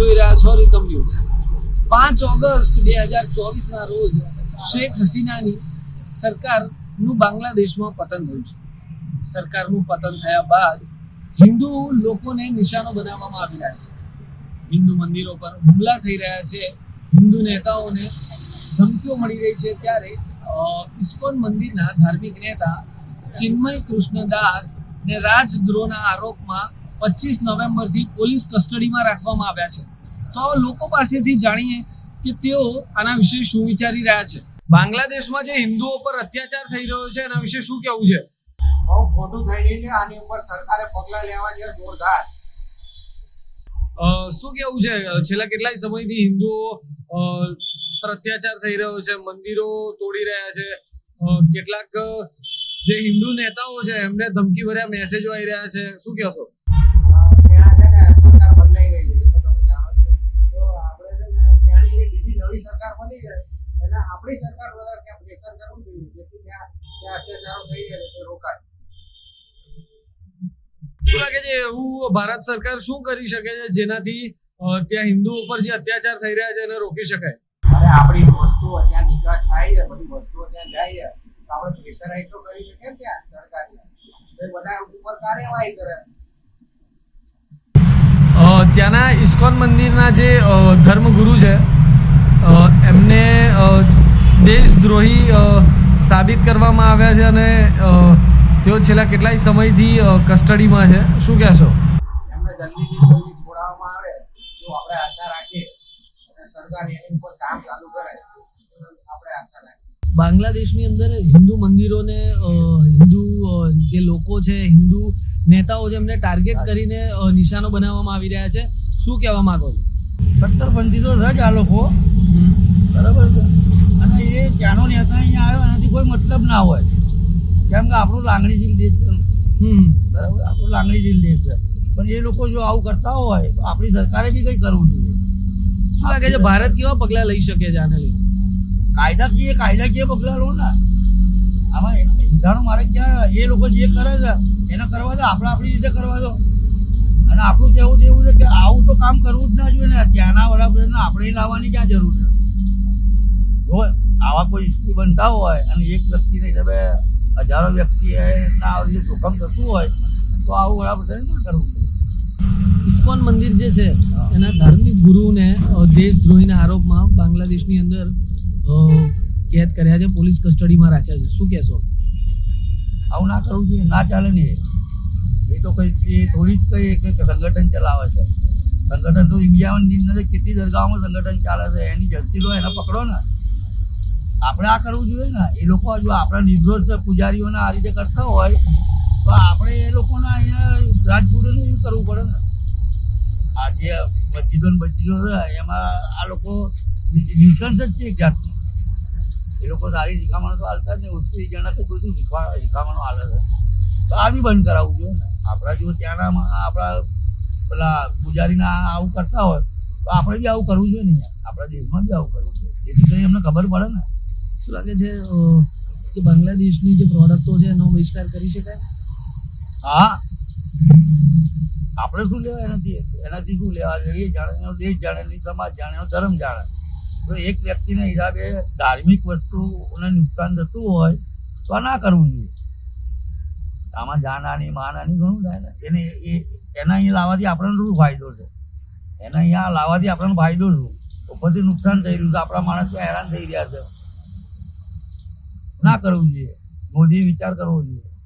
જોઈ રહ્યા છો રીતમ ન્યૂઝ. પાંચ ઓગસ્ટ બે હજાર ચોવીસના રોજ શેખ હસીનાની સરકારનું બાંગ્લાદેશમાં પતન થયું છે. સરકારનું પતન થયા બાદ હિન્દુ લોકોને નિશાનો બનાવવામાં આવી રહ્યા છે. હિન્દુ મંદિરો પર હુમલા થઈ રહ્યા છે. હિન્દુ નેતાઓને ધમકીઓ મળી રહી છે ત્યારે ઇસ્કોન મંદિરના ધાર્મિક નેતા ચિન્મય કૃષ્ણદાસ ને રાજદ્રોહના આરોપમાં પચીસ નવેમ્બરથી પોલીસ કસ્ટડીમાં રાખવામાં આવ્યા છે. તો લોકો પાસેથી જાણીએ કે તેઓ આના વિશે શું વિચારી રહ્યા છે. બાંગ્લાદેશમાં જે હિન્દુઓ પર અત્યાચાર થઈ રહ્યો છે એના વિશે શું કેવું છે? બહુ ખોટું થઈ રહ્યું છે. આની ઉપર સરકારે પગલા લેવા જોઈએ જોરદાર. શું કેવું છે? છેલ્લા કેટલાય સમયથી હિન્દુઓ પર અત્યાચાર થઈ રહ્યો છે મંદિરો તોડી રહ્યા છે. કેટલાક જે હિન્દુ નેતાઓ છે એમને ધમકી ભર્યા મેસેજો આવી રહ્યા છે. શું કહેશો? નવી સરકાર બની જાય એટલે આપણી સરકાર દ્વારા ત્યાં પ્રેશર કરવું જોઈએ. જેથી ત્યાં ત્યાં અત્યાચારો થઈ જાય તે રોકાય. શું લાગે છે? એવું ભારત સરકાર શું કરી શકે છે જેનાથી ત્યાં હિન્દુ ઉપર જે અત્યાચાર થઈ રહ્યા છે એને રોકી શકાય? અરે આપણી વસ્તુઓ ત્યાં નિકાસ થાય છે બધી વસ્તુઓ ત્યાં જાય છે. તો આપણે પ્રેશરાઇઝ તો કરી શકીએ ત્યાં સરકારને. એ બધા ઉપર કાર્યવાહી કરે. ત્યાંના ઇસ્કોન મંદિરના જે ધર્મગુરુ છે એમને દેશદ્રોહી સાબિત કરવામાં આવ્યા છે અને તેઓ છેલ્લા કેટલાય સમયથી કસ્ટડીમાં છે. શું કહેશો? એમને જલ્દીથી જલ્દી છોડાવવામાં આવે તો આપણે આશા રાખીએ અને સરકાર એની ઉપર કામ ચાલુ કરે આપણે આશા રાખીએ. બાંગ્લાદેશની અંદર હિન્દુ મંદિરોને હિન્દુ જે લોકો છે હિન્દુ નેતાઓ છે એમને ટાર્ગેટ કરીને નિશાનો બનાવવામાં આવી રહ્યા છે. શું કહેવા માંગો છો? કટ્ટરપંથી તો છે જ આ લોકો બરાબર છે? અને એ ત્યાંનો નેતા અહીંયા આવ્યો એનાથી કોઈ મતલબ ના હોય. કેમ કે આપણું લાંગણીશીલ દેશ છે. હમ. બરાબર? આપણું લાંગણીશીલ દેશ છે. પણ એ લોકો જો આવું કરતા હોય તો આપણી સરકારે બી કંઈ કરવું જોઈએ. શું લાગે છે ભારત કેવા પગલાં લઈ શકે છે આને લઈને? કાયદાકીય કાયદાકીય પગલાં લો ને. આમાં હિંસાનું મારે ક્યાં એ લોકો જે કરે છે એને કરવા દો આપણે આપણી રીતે કરવા દો. અને આપણું કહેવું તો એવું છે કે આવું તો કામ કરવું જ ના જોઈએ ને. ત્યાંના વડાપ્રધાન આપણે લાવવાની ક્યાં જરૂર છે? આવા કોઈ ઇસ્યુ બનતા હોય અને એક વ્યક્તિને હિસાબે હજારો વ્યક્તિએ આવી રીતે જોખમ થતું હોય તો આવું વડાપ્રધાન ના કરવું જોઈએ ઇસ્કોન મંદિર જે છે એના ધાર્મિક ગુરુને દેશદ્રોહીના આરોપમાં બાંગ્લાદેશની અંદર કેદ કર્યા છે પોલીસ કસ્ટડીમાં રાખ્યા છે. શું કહેશો? આવું ના કરવું જોઈએ ના ચાલે ને એ. તો કઈ એ થોડી જ કઈ એક સંગઠન ચલાવે છે. સંગઠન તો ઇન્ડિયાની અંદર કેટલી દરગાહોમાં સંગઠન ચાલે છે? એની જડતી લો, એને પકડો ને. આપણે આ કરવું જોઈએ ને. એ લોકો જો આપણા નિર્દોષ પૂજારીઓને આ રીતે કરતા હોય, તો આપણે એ લોકોને અહીંયા રાજપુરનું એવું કરવું પડે ને. આ જે મસ્જિદો મસ્જિદો છે, એમાં આ લોકો ન્યુસન્સ જ છે એક જાતનું. એ લોકો સારી શિખામણો તો હાલતા જ નહીં. ઓછી જણાથી બધું શીખવા શિખામણો હાલે છે. તો આ બી બંધ કરાવવું જોઈએ ને. આપણા જો ત્યાંના આપણા પેલા પૂજારીના આવું કરતા હોય તો આપણે બી આવું કરવું જોઈએ ને આપણા દેશમાં બી આવું કરવું જોઈએ. જેથી કરી એમને ખબર પડે ને. શું લાગે છે જે બાંગ્લાદેશની જે પ્રોડક્ટો છે એનો બહિષ્કાર કરી શકાય? હા. આપણે શું લેવા એનાથી? એનાથી શું લેવા એ જાણે એનો દેશ જાણે એની સમાજ જાણે એનો ધર્મ જાણે. તો એક વ્યક્તિના હિસાબે ધાર્મિક વસ્તુને નુકસાન થતું હોય તો આ ના કરવું જોઈએ. આમાં જાનહાની, માનહાની ઘણું થાય ને. એને એ એના અહીંયા લાવવાથી આપણને શું ફાયદો છે? એના અહીંયા લાવવાથી આપણને ફાયદો શું? ઉપરથી નુકસાન થઈ રહ્યું છે. આપણા માણસ હેરાન થઈ રહ્યા છે. ના કરવું જોઈએ. મોદી વિચાર કરવો જોઈએ.